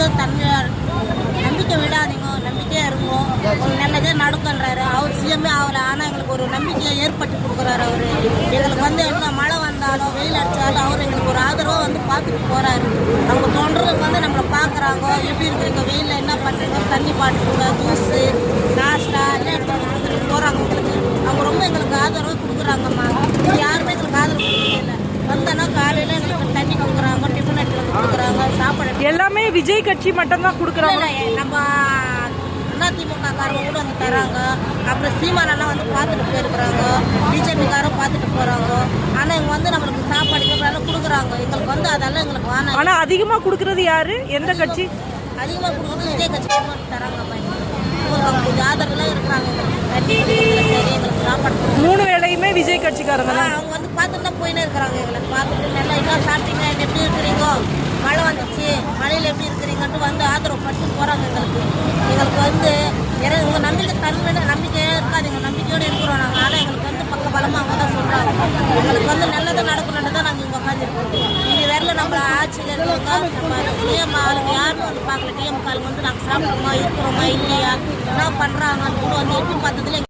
நம்பிக்கை தன்மையாக இருக்கும் நம்பிக்கை விடாதீங்க நம்பிக்கையாக இருங்க. நல்லதே நடக்குன்றாரு. அவர் சிஎம்ஏ ஆகல ஆனால் எங்களுக்கு ஒரு நம்பிக்கையை ஏற்பட்டு கொடுக்குறாரு அவர். எங்களுக்கு வந்து எங்கே மழை வந்தாலும் வெயில் அடித்தாலும் அவர் எங்களுக்கு ஒரு ஆதரவாக வந்து பார்த்துட்டு போகிறாரு அவங்க தொண்டர்களுக்கு வந்து நம்மளை பார்க்குறாங்க. எப்படி இருக்கிறீங்க வெயில் விஜய் கட்சி மட்டும்தான் கொடுக்குறாங்க? நம்ம அதிமுக காரங்க கூட வந்து தராங்க. அப்புறம் சீமானெல்லாம் வந்து பார்த்துட்டு போயிருக்கிறாங்க. பிஜேபிக்காரும் பார்த்துட்டு போறாங்க. ஆனா இவங்க வந்து நம்மளுக்கு சாப்பாடு கீப்பாடு கொடுக்குறாங்க. எங்களுக்கு வந்து அதெல்லாம் எங்களுக்கு வேணாம். ஆனா அதிகமா கொடுக்கறது யாரு? எந்த கட்சி? அதிகமாக கொடுக்குறது இதே கட்சி தராங்க ஆதரவுலாம் இருக்கிறாங்க. மூணு வேளையுமே விஜய் கட்சிக்காரங்க அவங்க வந்து பார்த்துட்டு தான் போயினே இருக்கிறாங்க எங்களை. பார்த்துட்டு நல்லா என்ன சாப்பிட்டீங்க எப்படி இருக்கிறீங்க மழை வந்துச்சு மழையில் எப்படி இருக்கிறீங்கன்ட்டு வந்து ஆதரவு பட்டு போகிறாங்க எங்களுக்கு வந்து எனக்கு உங்கள் நம்பிக்கை தன்மையான நம்பிக்கையாக இருக்காது எங்கள் நம்பிக்கையோடு இருக்கிறோம் நாங்கள் ஆனால் எங்களுக்கு வந்து பக்க பலமாக அவங்க தான் சொல்கிறாங்க எங்களுக்கு வந்து நல்லதாக நடக்கணும்னு தான் நாங்கள் இங்கே உட்காந்துருக்கோம் இது வரல நம்ம ஆட்சியில் இருக்கவங்க டிஎம் ஆளுங்க யாரும் வந்து பார்க்கல. டிஎம் ஆளுங்க வந்து நாங்கள் சாப்பிட்றோமா இருக்கிறோமா இல்லையா? என்ன பண்ணுறாங்கன்னு கூட வந்து எப்படி பார்த்ததுல